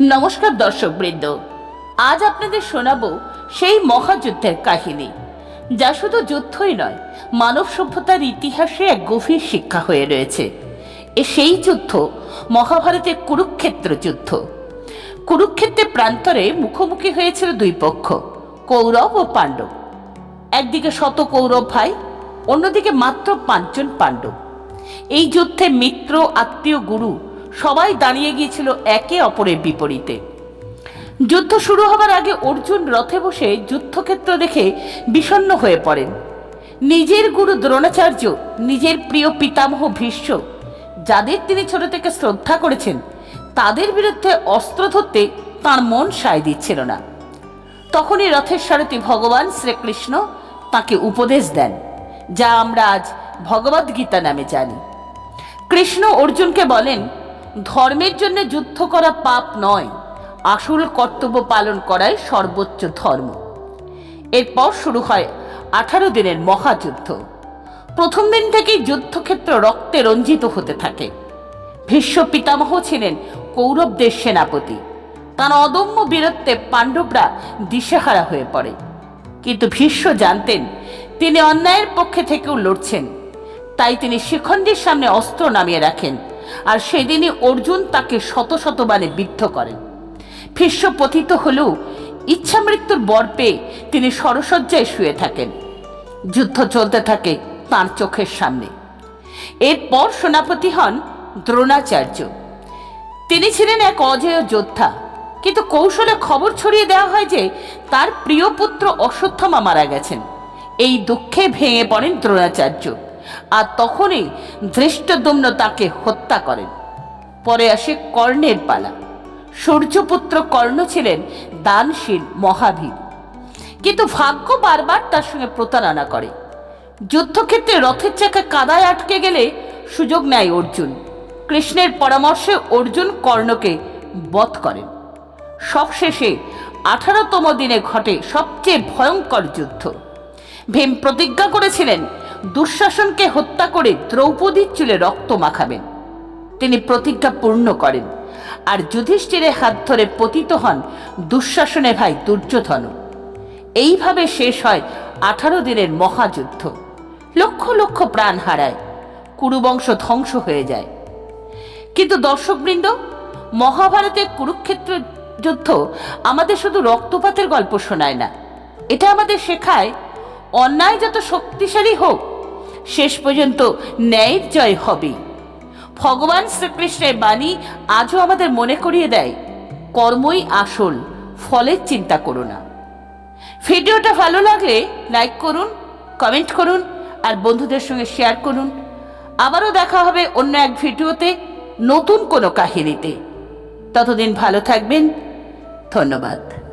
নমস্কার দর্শক বৃন্দ আজ আপনাদের শোনাবো সেই মহাযুদ্ধের কাহিনী, যা শুধু যুদ্ধই নয়, মানব সভ্যতার ইতিহাসে এক গভীর শিক্ষা হয়ে রয়েছে। এ সেই যুদ্ধ, মহাভারতের কুরুক্ষেত্র যুদ্ধ। কুরুক্ষেত্রের প্রান্তরে মুখোমুখি হয়েছিল দুই পক্ষ, কৌরব ও পাণ্ডব। একদিকে শত কৌরব ভাই, অন্যদিকে মাত্র পাঁচজন পাণ্ডব। এই যুদ্ধে মিত্র, আত্মীয়, গুরু সবাই দাঁড়িয়ে গিয়েছিল একে অপরের বিপরীতে। যুদ্ধ শুরু হবার আগে অর্জুন রথে বসে যুদ্ধক্ষেত্র দেখে বিষণ্ণ হয়ে পড়েন। নিজের গুরু দ্রোণাচার্য, নিজের প্রিয় পিতামহ ভীষ্ম, যাদের তিনি ছোট থেকে শ্রদ্ধা করেছেন, তাদের বিরুদ্ধে অস্ত্র ধরতে তাঁর মন সায় দিচ্ছিল না। তখনই রথের সারথি ভগবান শ্রীকৃষ্ণ তাকে উপদেশ দেন, যা আমরা আজ ভগবদ্গীতা নামে জানি। কৃষ্ণ অর্জুনকে বলেন ধর্মের জন্য যুদ্ধ করা পাপ নয়, আসল কর্তব্য পালন করাই সর্বোচ্চ ধর্ম। এরপর শুরু হয় আঠারো দিনের মহাযুদ্ধ। প্রথম দিন থেকেই যুদ্ধক্ষেত্র রক্তে রঞ্জিত হতে থাকে। ভীষ্ম পিতামহ ছিলেন কৌরবদের সেনাপতি। তার অদম্য বীরত্বে পাণ্ডবরা দিশেহারা হয়ে পড়ে। কিন্তু ভীষ্ম জানতেন তিনি অন্যায়ের পক্ষে থেকেও লড়ছেন। তাই তিনি শিখণ্ডীর সামনে অস্ত্র নামিয়ে রাখেন। আর সেদিনই অর্জুন তাকে শত শত বাণে বিদ্ধ করেন। ভীষ্ম পতিত হলেও ইচ্ছা মৃত্যুর বর পেয়ে তিনি সরসজ্জায় শুয়ে থাকেন। যুদ্ধ চলতে থাকে তাঁর চোখের সামনে। এরপর সেনাপতি হন দ্রোণাচার্য। তিনি ছিলেন এক অজেয় যোদ্ধা, কিন্তু কৌশলে খবর ছড়িয়ে দেওয়া হয় যে তার প্রিয় পুত্র অশ্বত্থমা মারা গেছেন। এই দুঃখে ভেঙে পড়েন দ্রোণাচার্য। আর তখনই ধৃষ্টদুম্ন তাকে হত্যা করেন। পরে আসে কর্ণের পালা। সূর্যপুত্র কর্ণ ছিলেন দানশীল মহাবীর কিন্তু ভাগ্য বারবার তার সঙ্গে প্রতারণা করে। যুদ্ধক্ষেত্রে রথের চাকা কাদায় আটকে গেলে সুযোগ নেয় অর্জুন। কৃষ্ণের পরামর্শে অর্জুন কর্ণকে বধ করেন। সবশেষে আঠারোতম দিনে ঘটে সবচেয়ে ভয়ঙ্কর যুদ্ধ। ভীম প্রতিজ্ঞা করেছিলেন দুঃশাসনকে হত্যা করে দ্রৌপদীর চুলে রক্ত মাখাবেন। তিনি প্রতিজ্ঞা পূর্ণ করেন। আর যুধিষ্ঠিরের হাত ধরে পতিত হন দুঃশাসনে ভাই দুর্যোধন এইভাবে শেষ হয় আঠারো দিনের মহাযুদ্ধ। লক্ষ লক্ষ প্রাণ হারায়। কুরুবংশ ধ্বংস হয়ে যায়। কিন্তু দর্শকবৃন্দ, মহাভারতের কুরুক্ষেত্র যুদ্ধ আমাদের শুধু রক্তপাতের গল্প শোনায় না। এটা আমাদের শেখায়, অন্যায় যত শক্তিশালী হোক শেষ পর্যন্ত ন্যায়ের জয় হবে। ভগবান শ্রীকৃষ্ণের বাণী আজও আমাদের মনে করিয়ে দেয়, কর্মই আসল, ফলের চিন্তা করো না। ভিডিওটা ভালো লাগলে লাইক করুন, কমেন্ট করুন, আর বন্ধুদের সঙ্গে শেয়ার করুন। আবারও দেখা হবে অন্য এক ভিডিওতে, নতুন কোনো কাহিনীতে। ততদিন ভালো থাকবেন। ধন্যবাদ।